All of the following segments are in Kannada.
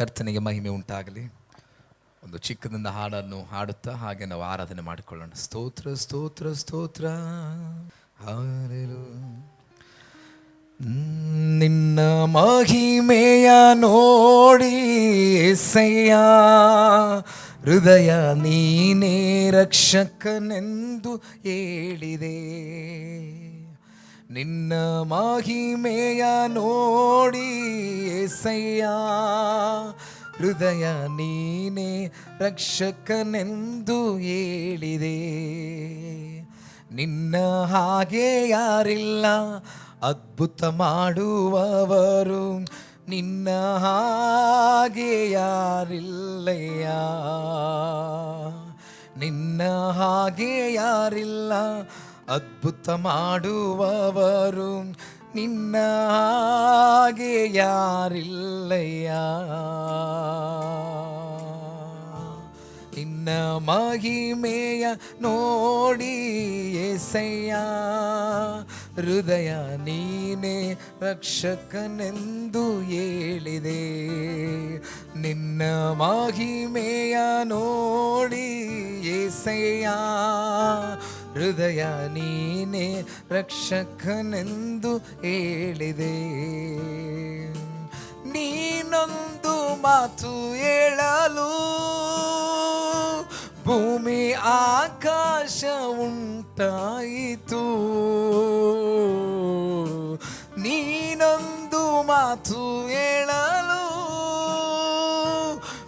ಕರ್ತನಿಗೆ ಮಹಿಮೆ ಉಂಟಾಗಲಿ. ಒಂದು ಚಿಕ್ಕದಿಂದ ಹಾಡನ್ನು ಹಾಡುತ್ತಾ ಹಾಗೆ ನಾವು ಆರಾಧನೆ ಮಾಡಿಕೊಳ್ಳೋಣ. ಸ್ತೋತ್ರ ಸ್ತೋತ್ರ ಸ್ತೋತ್ರ. ನಿನ್ನ ಮಹಿಮೆಯ ನೋಡಿ ಎಸಯ್ಯ. ಹೃದಯ ನೀನೇ ರಕ್ಷಕನೆಂದು ಹೇಳಿದೆ. ನಿನ್ನ ಮಾಹಿಮೆಯ ನೋಡಿ ಎಸಯ್ಯ ಹೃದಯ ನೀನೇ ರಕ್ಷಕನೆಂದು ಹೇಳಿದೆ. ನಿನ್ನ ಹಾಗೆ ಯಾರಿಲ್ಲ, ಅದ್ಭುತ ಮಾಡುವವರು ನಿನ್ನ ಹಾಗೆ ಯಾರಿಲ್ಲಯ್ಯ. ನಿನ್ನ ಹಾಗೆ ಯಾರಿಲ್ಲ ಅದ್ಭುತ ಮಾಡುವವರು ನಿನ್ನ ಹಾಗೆ ಯಾರಿಲ್ಲಯ್ಯ? ನಿನ್ನ ಮಹಿಮೆಯ ನೋಡಿ ಎಸಯ್ಯ ಹೃದಯ ನೀನೇ ರಕ್ಷಕನೆಂದು ಹೇಳಿದೆ. ನಿನ್ನ ಮಹಿಮೆಯ ನೋಡಿ ಎಸಯ್ಯ ಹೃದಯ ನೀನೇ ರಕ್ಷಕನೆಂದು ಹೇಳಿದೆ. ನೀನೊಂದು ಮಾತು ಹೇಳಲು ಭೂಮಿ ಆಕಾಶ ಉಂಟಾಯಿತು. ನೀನೊಂದು ಮಾತು ಹೇಳಲು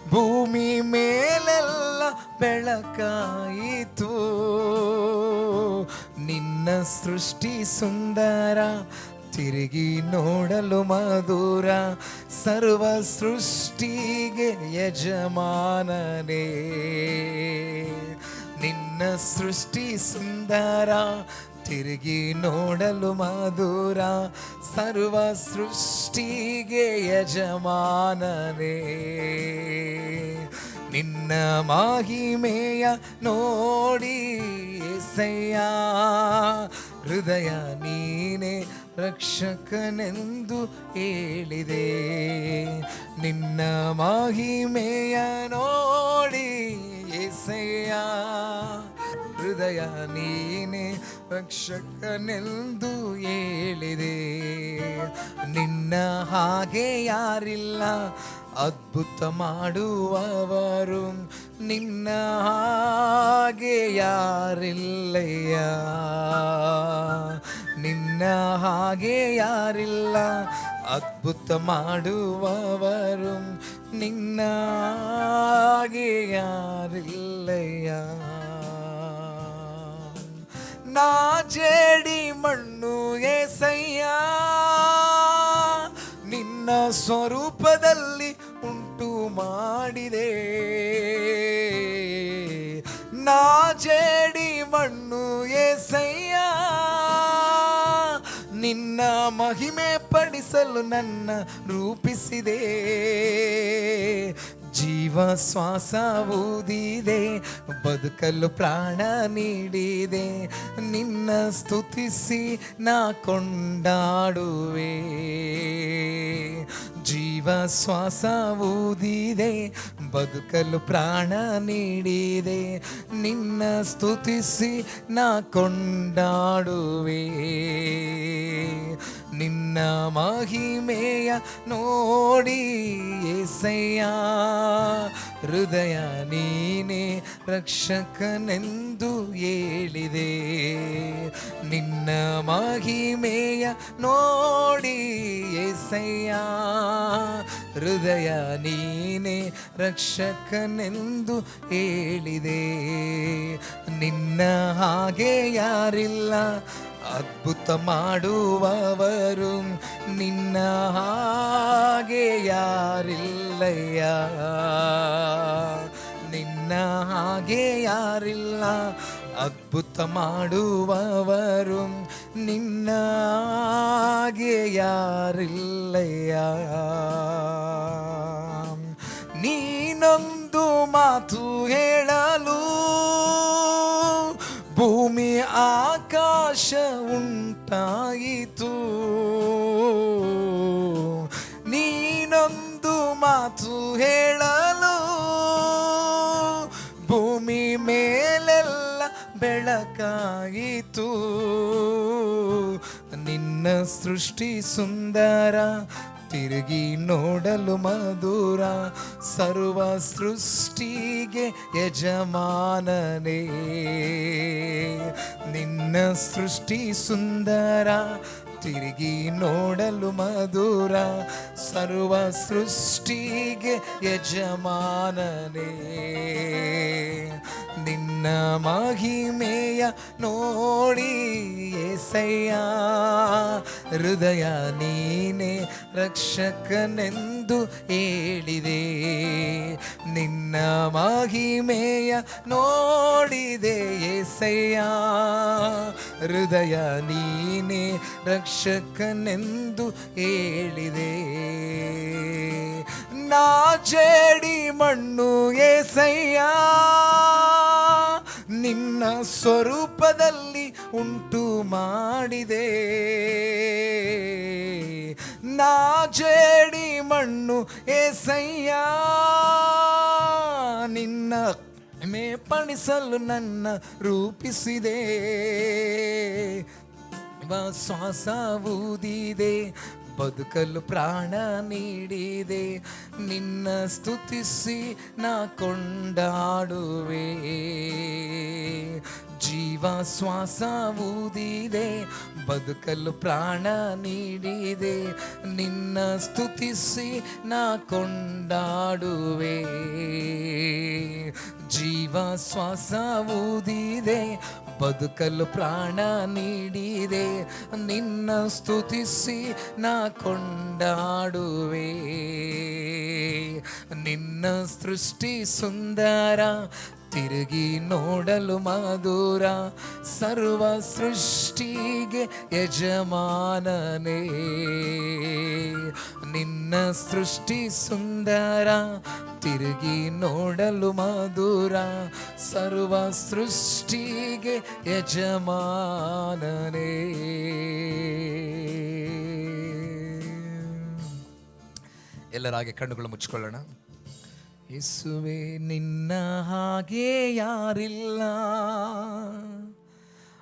ಭೂಮಿ ಮೇಲೆಲ್ಲ ಬೆಳಕಾಯಿತು. ನಿನ್ನ ಸೃಷ್ಟಿ ಸುಂದರ, ತಿರುಗಿ ನೋಡಲು ಮಧುರ, ಸರ್ವ ಸೃಷ್ಟಿಗೆ ಯಜಮಾನನೇ. ನಿನ್ನ ಸೃಷ್ಟಿ ಸುಂದರ, ತಿರುಗಿ ನೋಡಲು ಮಧುರ, ಸರ್ವ ಸೃಷ್ಟಿಗೆ ಯಜಮಾನನೇ. ನಿನ್ನ ಮಾಹಿಮೆಯ ನೋಡಿ ಎಸಯ್ಯ. ಹೃದಯ ನೀನೇ ರಕ್ಷಕನೆಂದು ಹೇಳಿದೆ. ನಿನ್ನ ಮಾಹಿಮೆಯ ನೋಡಿ ಎಸಯ್ಯ. ಹೃದಯ ನೀನೇ ರಕ್ಷಕನೆಂದು ಹೇಳಿದೆ. ನಿನ್ನ ಹಾಗೆ ಯಾರಿಲ್ಲ ಅದ್ಭುತ ಮಾಡುವವರು ನಿನ್ನ ಹಾಗೆ ಯಾರಿಲ್ಲಯ್ಯ. ನಿನ್ನ ಹಾಗೆ ಯಾರಿಲ್ಲ. ಅದ್ಭುತ ಮಾಡುವವರು ನಿನ್ನ ಹಾಗೆ ಯಾರಿಲ್ಲಯ್ಯ. ನಾ ಜೇಡಿ ಮಣ್ಣು ಎಸಯ್ಯ ನಿನ್ನ ಸ್ವರೂಪದಲ್ಲಿ ಮಾಡಿದೆ. ನಾ ಜೇಡಿ ಮಣ್ಣು ಎಸಯ್ಯ ನಿನ್ನ ಮಹಿಮೆ ಪಡಿಸಲು ನನ್ನ ರೂಪಿಸಿದೆ. ಜೀವ ಶ್ವಾಸ ಊದಿದೆ, ಬದುಕಲು ಪ್ರಾಣ ನೀಡಿದೆ. ನಿನ್ನ ಸ್ತುತಿಸಿ ನಾ ಕೊಂಡಾಡುವೆ. ಜೀವ ಶ್ವಾಸ ಊದಿದೆ, ಬದುಕಲು ಪ್ರಾಣ ನೀಡಿದೆ. ನಿನ್ನ ಸ್ತುತಿಸಿ ನಾ ಕೊಂಡಾಡುವೆ. ನಿನ್ನ ಮಹಿಮೆಯ ನೋಡಿ ಎಸೆಯ ಹೃದಯ ನೀನೇ ರಕ್ಷಕನೆಂದು ಹೇಳಿದೆ. ಮಹಿಮೆಯ ನೋಡಿ ಎಸಯ್ಯ ಹೃದಯ ನೀನೆ ರಕ್ಷಕನೆಂದು ಹೇಳಿದೆ. ನಿನ್ನ ಹಾಗೆ ಯಾರಿಲ್ಲ, ಅದ್ಭುತ ಮಾಡುವವರು ನಿನ್ನ ಹಾಗೆ ಯಾರಿಲ್ಲಯ್ಯ. ನಿನ್ನ ಹಾಗೆ ಯಾರಿಲ್ಲ ಅದ್ಭುತ ಮಾಡುವವರು ನಿನ್ನ ಹಾಗೆ ಯಾರಿಲ್ಲಯ್ಯ. ನೀನೊಂದು ಮಾತು ಹೇಳಲು ಭೂಮಿ ಆಕಾಶ ಉಂಟಾಯಿತು ಬೆಳಕಾಯಿತು ನಿನ್ನ ಸೃಷ್ಟಿ ಸುಂದರ, ತಿರುಗಿ ನೋಡಲು ಮಧುರ, ಸರ್ವ ಸೃಷ್ಟಿಗೆ ಯಜಮಾನನೇ. ನಿನ್ನ ಸೃಷ್ಟಿ ಸುಂದರ, ತಿರುಗಿ ನೋಡಲು ಮಧುರ, ಸರ್ವ ಸೃಷ್ಟಿಗೆ ಯಜಮಾನನೇ. ನಿನ್ನ ಮಹಿಮೆಯ ನೋಡಿ ಎಸಯ್ಯ ಹೃದಯ ನೀನೆ ರಕ್ಷಕನೆಂದು ಹೇಳಿದೆ. ನಿನ್ನ ಮಹಿಮೆಯ ನೋಡಿದೆ ಎಸಯ್ಯ ಹೃದಯ ನೀನೆ ರಕ್ಷಕನೆಂದು ಹೇಳಿದೆ. ನಾ ಜೇಡಿ ಮಣ್ಣು ಏಸಯ್ಯ ನಿನ್ನ ಸ್ವರೂಪದಲ್ಲಿ ಉಂಟು ಮಾಡಿದೆ. ನಾ ಜೇಡಿ ಮಣ್ಣು ಏಸಯ್ಯ ನಿನ್ನ ಮೇಪಣಿಸಲು ನನ್ನ ರೂಪಿಸಿದೆ. ಶ್ವಾಸ ಊದಿದೆ ಬದುಕಲು ಪ್ರಾಣ ನೀಡಿದೆ. ನಿನ್ನ ಸ್ತುತಿಸಿ ನಾ ಕೊಂಡಾಡುವೆ. ಜೀವ ಶ್ವಾಸ ಊದಿದೆ, ಬದುಕಲು ಪ್ರಾಣ ನೀಡಿದೆ. ನಿನ್ನ ಸ್ತುತಿಸಿ ನಾ ಕೊಂಡಾಡುವೆ. ಜೀವ ಶ್ವಾಸ ಊದಿದೆ ಬದುಕಲು ಪ್ರಾಣ ನೀಡಿದೆ. ನಿನ್ನ ಸ್ತುತಿಸಿ ನಾ ಕೊಂಡಾಡುವೆ. ನಿನ್ನ ಸೃಷ್ಟಿ ಸುಂದರ ತಿರುಗಿ ನೋಡಲು ಮಧುರ ಸರ್ವ ಸೃಷ್ಟಿಗೆ ಯಜಮಾನನೇ. ನಿನ್ನ ಸೃಷ್ಟಿ ಸುಂದರ ತಿರುಗಿ ನೋಡಲು ಮಧುರ ಸರ್ವ ಸೃಷ್ಟಿಗೆ ಯಜಮಾನನೇ. ಎಲ್ಲರಾಗೆ ಕಣ್ಣುಗಳು ಮುಚ್ಕೊಳ್ಳೋಣ ಯೇಸುವೆ, ನಿನ್ನ ಹಾಗೆ ಯಾರಿಲ್ಲ.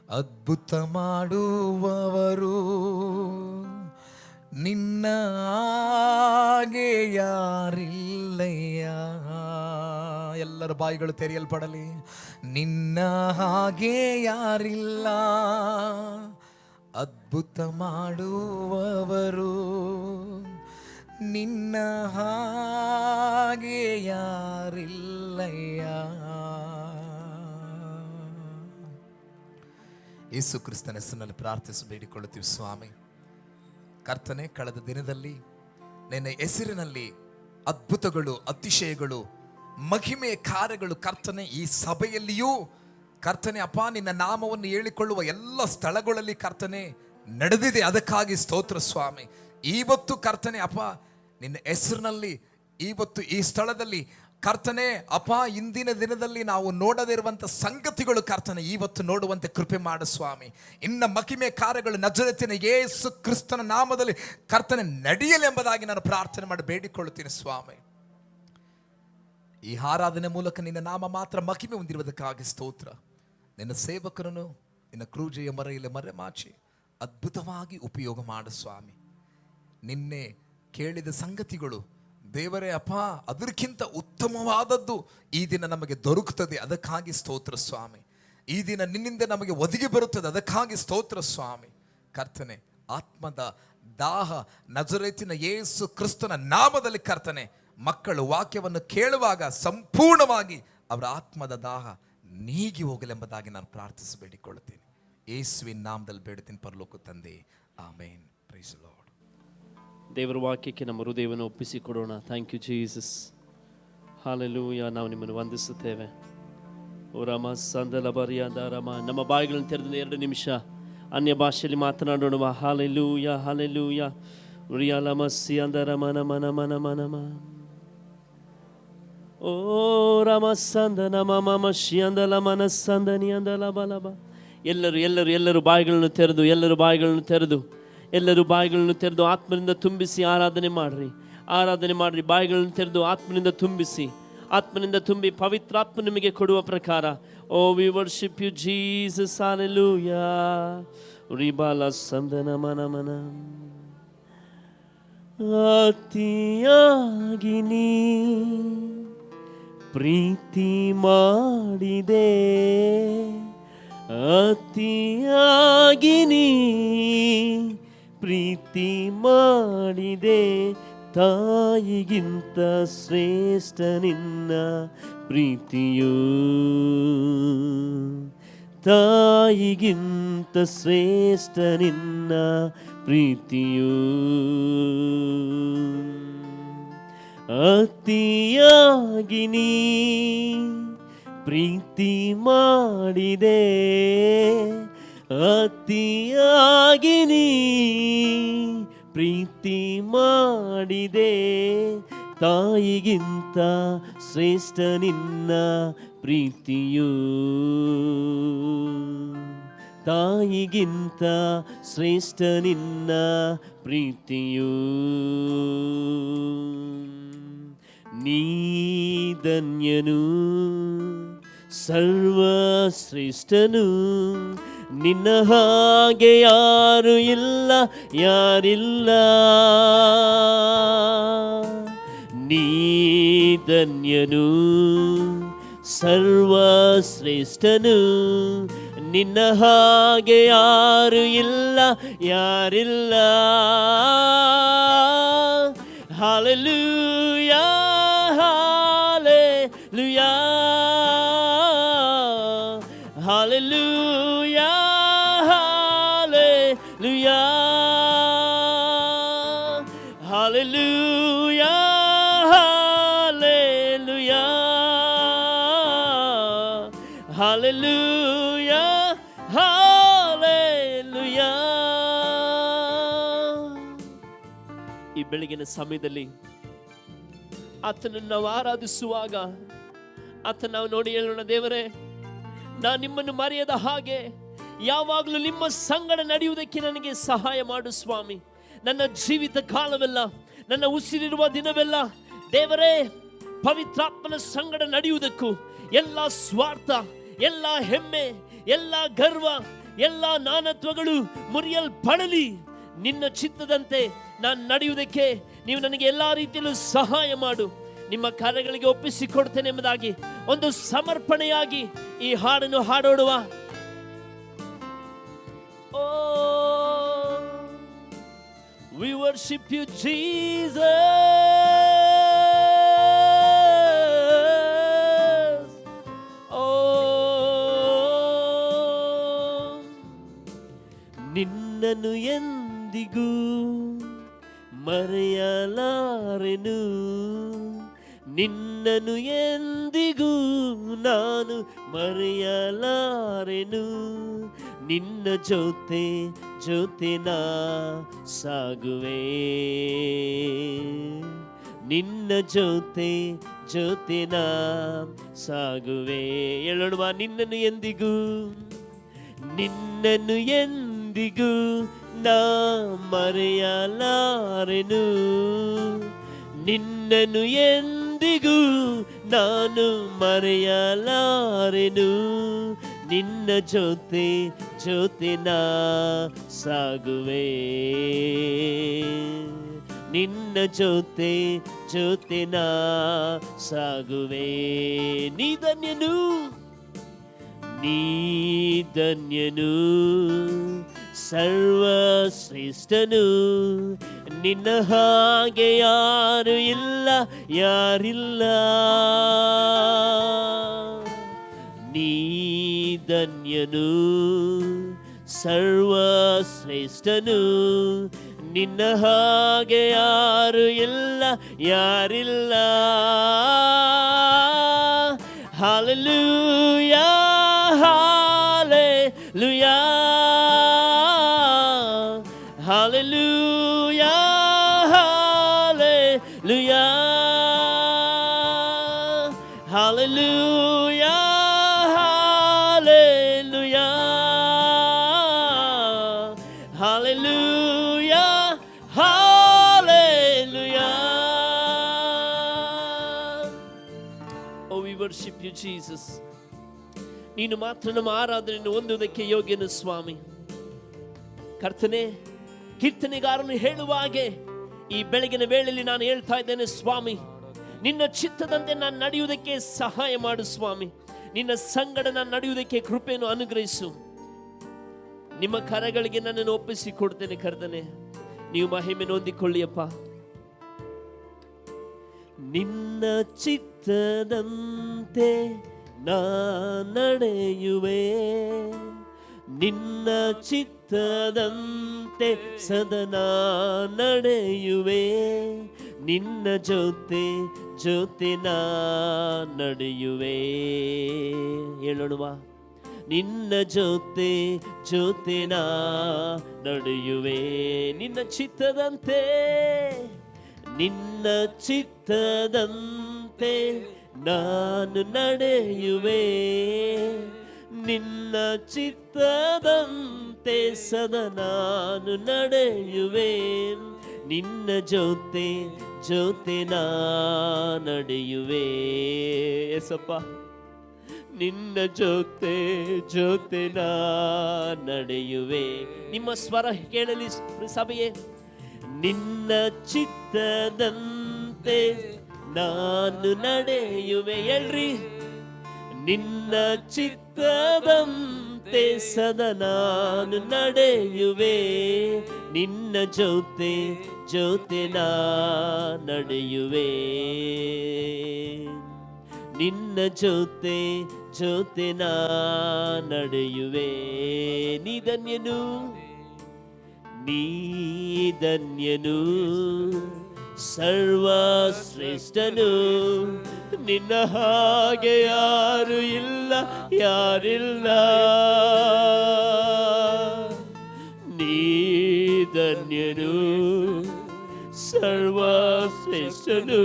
ಅದ್ಭುತ ಮಾಡುವವರು ನಿನ್ನ ಹಾಗೆ ಯಾರಿಲ್ಲಯ್ಯ. ಎಲ್ಲರ ಬಾಯಿಗಳು ತೆರೆಯಲ್ಪಡಲಿ. ನಿನ್ನ ಹಾಗೆ ಯಾರಿಲ್ಲ. ಅದ್ಭುತ ಮಾಡುವವರು ನಿನ್ನ ಹಾಗೆ ಯಾರಿಲ್ಲಯ್ಯ? ಯೇಸು ಕ್ರಿಸ್ತನ ಹೆಸರಿನಲ್ಲಿ ಪ್ರಾರ್ಥಿಸಿ ಬೇಡಿಕೊಳ್ಳುತ್ತೀವಿ, ಸ್ವಾಮಿ. ಕರ್ತನೆ, ಕಳೆದ ದಿನದಲ್ಲಿ ನಿನ್ನ ಹೆಸರಿನಲ್ಲಿ ಅದ್ಭುತಗಳು, ಅತಿಶಯಗಳು, ಮಹಿಮೆ, ಕಾರ್ಯಗಳು ಕರ್ತನೆ, ಈ ಸಭೆಯಲ್ಲಿಯೂ ಕರ್ತನೆ, ಅಪ್ಪ, ನಿನ್ನ ನಾಮವನ್ನು ಹೇಳಿಕೊಳ್ಳುವ ಎಲ್ಲ ಸ್ಥಳಗಳಲ್ಲಿ ಕರ್ತನೆ ನಡೆದಿದೆ. ಅದಕ್ಕಾಗಿ ಸ್ತೋತ್ರ, ಸ್ವಾಮಿ. ಇವತ್ತು ಕರ್ತನೆ, ಅಪ್ಪ ನಿನ್ನ ಹೆಸರಿನಲ್ಲಿ ಇವತ್ತು ಈ ಸ್ಥಳದಲ್ಲಿ ಕರ್ತನೆ ಅಪ ಇಂದಿನ ದಿನದಲ್ಲಿ ನಾವು ನೋಡದಿರುವಂಥ ಸಂಗತಿಗಳು ಕರ್ತನೆ ಇವತ್ತು ನೋಡುವಂತೆ ಕೃಪೆ ಮಾಡು ಸ್ವಾಮಿ. ಇನ್ನ ಮಹಿಮೆ ಕಾರ್ಯಗಳು ನಜರತಿನ ಯೇಸು ಕ್ರಿಸ್ತನ ನಾಮದಲ್ಲಿ ಕರ್ತನೆ ನಡೆಯಲೆಂಬುದಾಗಿ ನಾನು ಪ್ರಾರ್ಥನೆ ಮಾಡಿ ಬೇಡಿಕೊಳ್ಳುತ್ತೇನೆ ಸ್ವಾಮಿ. ಈ ಆರಾಧನೆ ಮೂಲಕ ನಿನ್ನ ನಾಮ ಮಾತ್ರ ಮಕಿಮೆ ಹೊಂದಿರುವುದಕ್ಕಾಗಿ ಸ್ತೋತ್ರ. ನಿನ್ನ ಸೇವಕರನ್ನು ನಿನ್ನ ಕ್ರೂಜೆಯ ಮರೆಯಲ್ಲಿ ಮರೆಮಾಚಿ ಅದ್ಭುತವಾಗಿ ಉಪಯೋಗ ಮಾಡು ಸ್ವಾಮಿ. ನಿನ್ನೆ ಕೇಳಿದ ಸಂಗತಿಗಳು, ದೇವರೇ ಅಪ್ಪ, ಅದಕ್ಕಿಂತ ಉತ್ತಮವಾದದ್ದು ಈ ದಿನ ನಮಗೆ ದೊರಕುತ್ತದೆ, ಅದಕ್ಕಾಗಿ ಸ್ತೋತ್ರ ಸ್ವಾಮಿ. ಈ ದಿನ ನಿನ್ನಿಂದ ನಮಗೆ ಒದಗಿ ಬರುತ್ತದೆ, ಅದಕ್ಕಾಗಿ ಸ್ತೋತ್ರ ಸ್ವಾಮಿ. ಕರ್ತನೆ, ಆತ್ಮದ ದಾಹ ನಜರೇತಿನ ಯೇಸು ಕ್ರಿಸ್ತನ ನಾಮದಲ್ಲಿ ಕರ್ತನೆ, ಮಕ್ಕಳು ವಾಕ್ಯವನ್ನು ಕೇಳುವಾಗ ಸಂಪೂರ್ಣವಾಗಿ ಅವರ ಆತ್ಮದ ದಾಹ ನೀಗಿ ಹೋಗಲೆಂಬುದಾಗಿ ನಾನು ಪ್ರಾರ್ಥಿಸಿ ಬೇಡಿಕೊಳ್ಳುತ್ತೇನೆ ಯೇಸುವಿನ ನಾಮದಲ್ಲಿ ಬೇಡುತ್ತೀನಿ ಪರಲೋಕ ತಂದೆ. ಆಮೇನ್. ಪ್ರೈಸ್ ಲಾರ್ಡ್ ದೇವರ ವಾಕ್ಯಕ್ಕೆ ನಮ್ಮ ಹೃದಯವನ್ನು ಒಪ್ಪಿಸಿಕೊಡೋಣ ಥ್ಯಾಂಕ್ ಯು ಜೀಸಸ್ ಹಾಲೆಲೂಯ ನಾವು ನಿಮ್ಮನ್ನು ವಂದಿಸುತ್ತೇವೆ. ಓ ರಾಮ, ಸಂದಲ ಬರಿಯಾದ ರಾಮ. ನಮ್ಮ ಬಾಯಿಗಳನ್ನು ತೆರೆದ ಎರಡು ನಿಮಿಷ ಅನ್ಯ ಭಾಷೆಯಲ್ಲಿ ಮಾತನಾಡೋಣ ಹಾಲೆಲೂಯ ಹಾಲೆಲೂಯ ಉರಿಯಾಲ ಮಸ್ಸಿ ಅಂದರ ಮನ ಮನ ಮನ ಮನ ಮ ಓ ರಾಮ ಸಂದನ ಮಮ ಮಶಿ ಅಂದಲ ಮನಸ್ಸಂದನಿ ಅಂದಲ ಬಲಬ ಎಲ್ಲರೂ ಎಲ್ಲರೂ ಎಲ್ಲರೂ ಬಾಯಿಗಳನ್ನು ತೆರೆದು, ಎಲ್ಲರೂ ಬಾಯಿಗಳನ್ನು ತೆರೆದು ಎಲ್ಲರೂ ಬಾಯಿಗಳನ್ನು ತೆರೆದು ಆತ್ಮನಿಂದ ತುಂಬಿಸಿ ಆರಾಧನೆ ಮಾಡ್ರಿ. ಆರಾಧನೆ ಮಾಡ್ರಿ, ಬಾಯಿಗಳನ್ನು ತೆರೆದು ಆತ್ಮನಿಂದ ತುಂಬಿಸಿ. ಆತ್ಮನಿಂದ ತುಂಬಿ ಪವಿತ್ರಾತ್ಮ ನಿಮಗೆ ಕೊಡುವ ಪ್ರಕಾರ. ಓ we worship you Jesus hallelujah ರಿಬಾಲ ಸಂದನ ಮನ ಮನ ಅತಿಯಾಗಿ ನೀ ಪ್ರೀತಿ ಮಾಡಿದೆ. ಅತಿಯಾಗಿ ನೀ ಪ್ರೀತಿ ಮಾಡಿದೆ ತಾಯಿಗಿಂತ ಶ್ರೇಷ್ಠ ನಿನ್ನ ಪ್ರೀತಿಯು. ತಾಯಿಗಿಂತ ಶ್ರೇಷ್ಠ ನಿನ್ನ ಪ್ರೀತಿಯು. ಅತಿಯಾಗಿ ನೀ ಪ್ರೀತಿ ಮಾಡಿದೆ ಅತಿಯಾಗಿ ನೀ ಪ್ರೀತಿ ಮಾಡಿದೆ. ತಾಯಿಗಿಂತ ಶ್ರೇಷ್ಠ ನಿನ್ನ ಪ್ರೀತಿಯು. ತಾಯಿಗಿಂತ ಶ್ರೇಷ್ಠ ನಿನ್ನ ಪ್ರೀತಿಯು. ನೀಧನ್ಯನು ಸರ್ವಶ್ರೇಷ್ಠನು ನಿನ್ನ ಹಾಗೆ ಯಾರು ಇಲ್ಲ, ಯಾರಿಲ್ಲ. ನೀಧನ್ಯನು ಸರ್ವಶ್ರೇಷ್ಠನು. ನಿನ್ನ ಹಾಗೆ ಯಾರು ಇಲ್ಲ, ಯಾರಿಲ್ಲ. Hallelujah hallelujah. Hallelujah. Hallelujah Hallelujah. Hallelujah. Hallelujah. Hallelujah ಈ ಬೆಳಗಿನ ಸಮಯದಲ್ಲಿ ಆತನನ್ನು ನಾವು ಆರಾಧಿಸುವಾಗ ಆತ ನಾವು ನೋಡಿ ಹೇಳೋಣ, ದೇವರೇ, ನಾನು ನಿಮ್ಮನ್ನು ಮರೆಯದ ಹಾಗೆ ಯಾವಾಗಲೂ ನಿಮ್ಮ ಸಂಗಡ ನಡೆಯುವುದಕ್ಕೆ ನನಗೆ ಸಹಾಯ ಮಾಡು ಸ್ವಾಮಿ. ನನ್ನ ಜೀವಿತ ಕಾಲವೆಲ್ಲ, ನನ್ನ ಉಸಿರಿರುವ ದಿನವೆಲ್ಲ ದೇವರೇ, ಪವಿತ್ರಾತ್ಮನ ಸಂಗಡ ನಡೆಯುವುದಕ್ಕೂ ಎಲ್ಲ ಸ್ವಾರ್ಥ, ಎಲ್ಲ ಹೆಮ್ಮೆ, ಎಲ್ಲ ಗರ್ವ, ಎಲ್ಲ ನಾನತ್ವಗಳು ಮುರಿಯಲ್ಪಡಲಿ. ನಿನ್ನ ಚಿತ್ತದಂತೆ ನಾನು ನಡೆಯುವುದಕ್ಕೆ ನೀವು ನನಗೆ ಎಲ್ಲ ರೀತಿಯಲ್ಲೂ ಸಹಾಯ ಮಾಡು. ನಿಮ್ಮ ಕಾರ್ಯಗಳಿಗೆ ಒಪ್ಪಿಸಿಕೊಡ್ತೇನೆ ಎಂಬುದಾಗಿ ಒಂದು ಸಮರ್ಪಣೆಯಾಗಿ ಈ ಹಾಡನ್ನು ಹಾಡೋಡುವ oh. We worship you, Jesus. Oh, ನಿನ್ನನು ಎಂದಿಗೂ ಮರೆಯಲಾರೆನು ನಿನ್ನನ್ನು ಎಂದಿಗೂ ನಾನು ಮರೆಯಲಾರೆನು? ನಿನ್ನ ಜೊತೆ ಜೊತೆ ನಾ ಸಾಗುವೆ. ನಿನ್ನ ಜೊತೆ ಜೊತೆ ನಾ ಸಾಗುವೆ. ಹೇಳೋಣ ನಿನ್ನನು ಎಂದಿಗೂ? ನಿನ್ನನು ಎಂದಿಗೂ ನಾ ಮರೆಯಲಾರೆನು? ನಿನ್ನನು ನಿನ್ನನ್ನು ಎಂದಿಗೂ ನಾನು ಮರೆಯಲಾರೆನು ನಿನ್ನ ಜೊತೆ ಜೊತೆ ನಾ ಸಾಗುವೆ ನಿನ್ನ ಜೊತೆ ಜೊತೆ ನಾ ಸಾಗುವೆ ನೀ ಧನ್ಯನು ನೀ ಧನ್ಯನು ಸರ್ವಶ್ರೇಷ್ಠನು ನಿನ್ನ ಹಾಗೆ ಯಾರು ಇಲ್ಲ ಯಾರಿಲ್ಲ ನೀ ಧನ್ಯನು ಸರ್ವಶ್ರೇಷ್ಠನು ನಿನ್ನ ಹಾಗೆ ಯಾರು ಇಲ್ಲ ಯಾರಿಲ್ಲ hallelujah Hallelujah, hallelujah, hallelujah, hallelujah, hallelujah, hallelujah. Oh, we worship you, Jesus. ನೀನು ಮಾತ್ರ ನಮ್ಮ ಆರಾಧನೆಯನ್ನು ಹೊಂದುವುದಕ್ಕೆ ಯೋಗ್ಯನು ಸ್ವಾಮಿ ಕರ್ತನೇ ಕೀರ್ತನೆಗಾರನು ಹೇಳುವ ಹಾಗೆ, ಈ ಬೆಳಗಿನ ವೇಳೆಯಲ್ಲಿ ನಾನು ಹೇಳ್ತಾ ಇದ್ದೇನೆ, ಸ್ವಾಮಿ, ನಿನ್ನ ಚಿತ್ತದಂತೆ ನಾನು ನಡೆಯುವುದಕ್ಕೆ ಸಹಾಯ ಮಾಡು, ಸ್ವಾಮಿ. ನಿನ್ನ ಸಂಗಡ ನಾನು ನಡೆಯುವುದಕ್ಕೆ ಕೃಪೆಯನ್ನು ಅನುಗ್ರಹಿಸು. ನಿಮ್ಮ ಕರಗಳಿಗೆ ನನ್ನನ್ನು ಒಪ್ಪಿಸಿ ಕೊಡ್ತೇನೆ, ಕರ್ತನೆ. ನೀವು ಮಹಿಮೆ ಹೊಂದಿಕೊಳ್ಳಿಯಪ್ಪ ನಿನ್ನ ಚಿತ್ತದಂತೆ ನಾ ನಡೆಯುವೆ. ನಿನ್ನ ಚಿತ್ತದಂತೆ ಸದನಾ ನಡೆಯುವೆ. ನಿನ್ನ ಜೊತೆ ಜೊತೆ ನಾ ನಡೆಯುವೆ. ಹೇಳೋಣವಾ ನಿನ್ನ ಜೊತೆ ಜೊತೆ ನಾ ನಡೆಯುವೆ. ನಿನ್ನ ಚಿತ್ತದಂತೆ ನಿನ್ನ ಚಿತ್ತದಂತೆ ನಾನು ನಡೆಯುವೆ. ನಿನ್ನ ಚಿತ್ತದಂತೆ ಸದ ನಾನು ನಡೆಯುವೆ. ನಿನ್ನ ಜೊತೆ ಜೊತೆ ನಾ ನಡೆಯುವೆ. ಎಸಪ್ಪ ನಿನ್ನ ಜೊತೆ ಜೊತೆ ನಾ ನಡೆಯುವೆ. ನಿಮ್ಮ ಸ್ವರ ಕೇಳಲಿ ಸಭೆಯೇ. ನಿನ್ನ ಚಿತ್ತದಂತೆ ನಾನು ನಡೆಯುವೆ. ಎಲ್ರಿ ನಿನ್ನ ಚಿತ್ತದಂತೆ ಸದ ನಾನು ನಡೆಯುವೆ. ನಿನ್ನ ಜೊತೆ ಜೊತೆ ನಾ ನಡೆಯುವೆ. ನಿನ್ನ ಜೊತೆ ಜೊತೆ ನಾ ನಡೆಯುವೆ. ನೀ ಧನ್ಯನು ನೀ ಧನ್ಯನು ಸರ್ವ ಶ್ರೇಷ್ಠನು ನಿನ್ನ ಹಾಗೆ ಯಾರು ಇಲ್ಲ, ಯಾರಿಲ್ಲ. ನೀ ಧನ್ಯನು ಸರ್ವ ಶ್ರೇಷ್ಠನು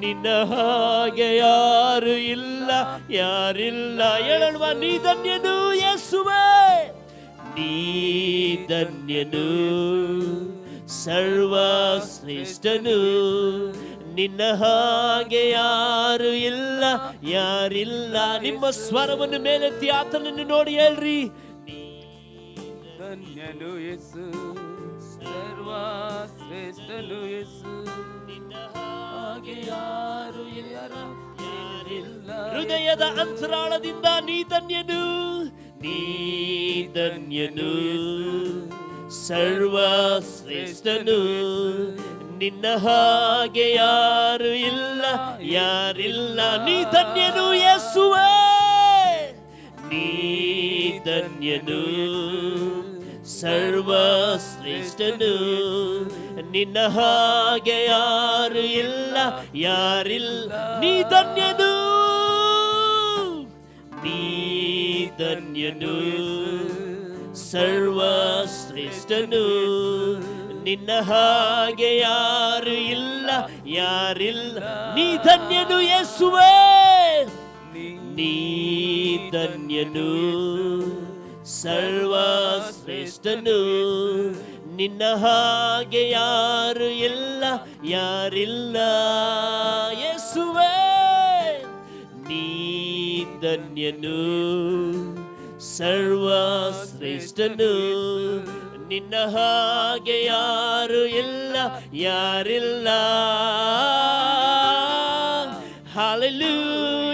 ನಿನ್ನ ಹಾಗೆ ಯಾರು ಇಲ್ಲ, ಯಾರಿಲ್ಲ. ಹೇಳುವ ನೀ ಧನ್ಯನು ಯೇಸುವೆ. ನೀ ಧನ್ಯನು ಸರ್ವ ಶ್ರೇಷ್ಠನು ನಿನ್ನ ಹಾಗೆ ಯಾರು ಇಲ್ಲ ಯಾರಿಲ್ಲ. ನಿಮ್ಮ ಸ್ವರವನ್ನು ಮೇಲೆತ್ತಿ ಆತನನ್ನು ನೋಡಿ ಹೇಳ್ರಿ. ನೀ ಧನ್ಯನು ಯೇಸು ಸರ್ವ ಶ್ರೇಷ್ಠನು ಯೇಸು. ನಿನ್ನ ಹಾಗೆ ಯಾರು ಇಲ್ಲರ ಯಾರಿಲ್ಲ. ಹೃದಯದ ಅಂತರಾಳದಿಂದ ನೀ ಧನ್ಯನು ನೀ ಧನ್ಯನು ಸರ್ವ ಶ್ರೇಷ್ಠನು ನಿನ್ನ ಹಾಗೆ ಯಾರು ಇಲ್ಲ, ಯಾರಿಲ್ಲ. ನೀ ಧನ್ಯನು ಯೇಸುವೆ. ನೀ ಧನ್ಯನು ಸರ್ವ ಶ್ರೇಷ್ಠನು ನಿನ್ನ ಹಾಗೆ ಯಾರು ಇಲ್ಲ, ಯಾರಿಲ್ಲ. ನೀ ಧನ್ಯನು. ನೀ ಧನ್ಯನು ಸರ್ವ ಶ್ರೇಷ್ಠನು ನಿನ್ನ ಹಾಗೆ ಯಾರು ಇಲ್ಲ, ಯಾರಿಲ್ಲ. ನೀ ಧನ್ಯನು ಎಸುವೆ ನೀ ಧನ್ಯನು ಸರ್ವ ಶ್ರೇಷ್ಠನು ನಿನ್ನ ಹಾಗೆ ಯಾರು ಇಲ್ಲ, ಯಾರಿಲ್ಲ. ಎಸುವೆ ನೀ ಧನ್ಯನು ಸರ್ವ ಶ್ರೇಷ್ಠನು ನಿನ್ನ ಹಾಗೆ ಯಾರು ಇಲ್ಲ ಯಾರಿಲ್ಲ. Hallelujah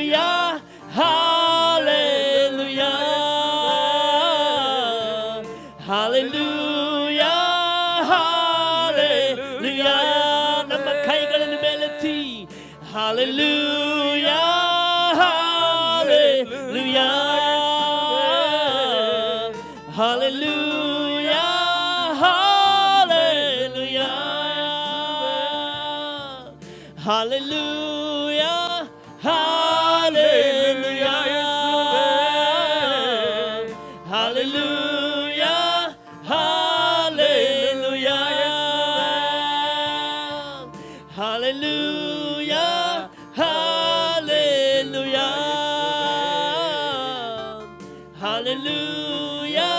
Hallelujah. Hallelujah. Hallelujah. Hallelujah. Hallelujah.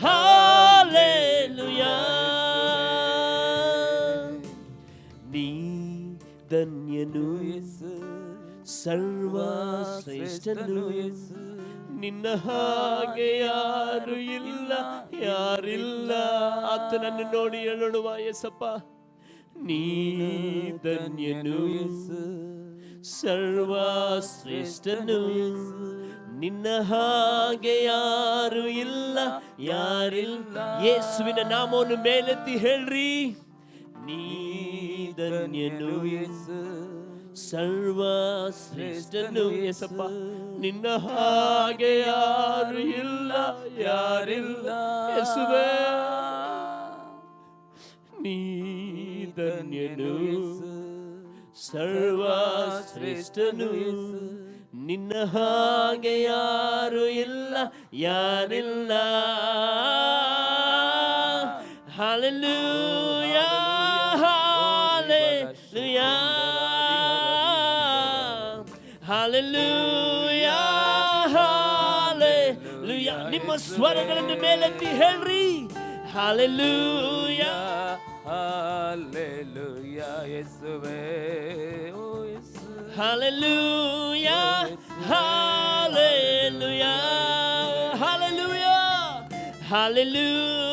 Hallelujah. ನೀ ಧನ್ಯನು ಸರ್ವ ಶ್ರೇಷ್ಠನು ನಿನ್ನ ಹಾಗೆ ಯಾರು ಇಲ್ಲ, ಯಾರಿಲ್ಲ. ಆತನನ್ನು ನೋಡಿ ಹೇಳೋಣ ಎಸಪ್ಪ ನೀ ಧನ್ಯನು ಸರ್ವ ಶ್ರೇಷ್ಠನು ನಿನ್ನ ಹಾಗೆ ಯಾರು ಇಲ್ಲ, ಯಾರಿಲ್ಲ. ಯೇಸುವಿನ ನಾಮವನ್ನು ಮೇಲೆತ್ತಿ ಹೇಳ್ರಿ. ನೀ ಧನ್ಯನು. ಸರ್ವ ಶ್ರೇಷ್ಠನು ಎಸಪ್ಪ ನಿನ್ನ ಹಾಗೆ ಯಾರು ಇಲ್ಲ ಯಾರಿಲ್ಲ. ಎಸುವೆ ನೀ ಧನ್ಯನು. ಸರ್ವ ಶ್ರೇಷ್ಠನು ನಿನ್ನ ಹಾಗೆ ಯಾರು ಇಲ್ಲ ಯಾರಿಲ್ಲ. ಹಾಲೆಲೂಯಾ ಹಾಲೆಲೂಯಾ ಹಾಲೆಲೂಯಾ ನಿಮ್ಮ ಸ್ವರಗಳನ್ನು ಮೇಲೆತ್ತಿ ಹೇಳ್ರಿ ಹಾಲೆಲೂಯಾ ಹಾಲೆಲೂಯಾ ಯೇಸುವೇ ಓ ಯೇಸು Hallelujah, hallelujah, hallelujah, hallelujah,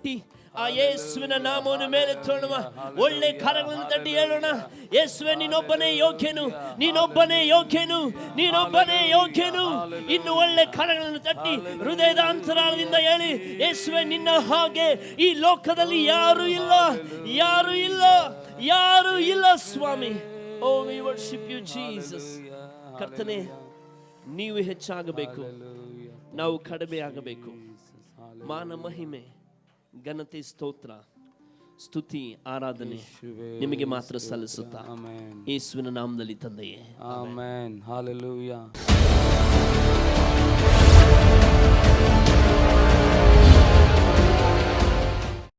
ತಟ್ಟಿ ಆ ಯೇಸುವಿನ ನಾಮವನ್ನು ಮೇಲೆ ತೋಣುವ ಒಳ್ಳೆ ಕರಗಳನ್ನು ತಟ್ಟಿ ಹೇಳೋಣ. ಯೇಸುವೆ, ನೀನೊಬ್ಬನೇ ಯೋಗ್ಯನು. ನೀನೊಬ್ಬನೇ ಯೋಗ್ಯನು. ನೀನೊಬ್ಬನೇ ಯೋಗ್ಯನು. ಇನ್ನು ಒಳ್ಳೆ ಕರಗಳನ್ನು ತಟ್ಟಿ ಹೃದಯದ ಅಂತರಾಳದಿಂದ ಹೇಳಿ, ಯೇಸುವೆ, ನಿನ್ನ ಹಾಗೆ ಈ ಲೋಕದಲ್ಲಿ ಯಾರು ಇಲ್ಲ. ಯಾರು ಇಲ್ಲ. ಯಾರು ಇಲ್ಲ, ಸ್ವಾಮಿ. Oh, we you Jesus. ಕರ್ತನೆ, ನೀವು ಹೆಚ್ಚಾಗಬೇಕು. ನಾವು ಕಡಿಮೆ ಆಗಬೇಕು ಮಾನ ಮಹಿಮೆ. ಘನತೆ ಸ್ತೋತ್ರ ಸ್ತುತಿ ಆರಾಧನೆ ನಿಮಗೆ ಮಾತ್ರ ಸಲ್ಲಿಸುತ್ತಾ. ಆಮೆನ್. ಯೇಸುವಿನ ನಾಮದಲ್ಲಿ ತಂದೆಯೇ. ಆಮೆನ್. ಹಾಲೆಲೂಯಾ.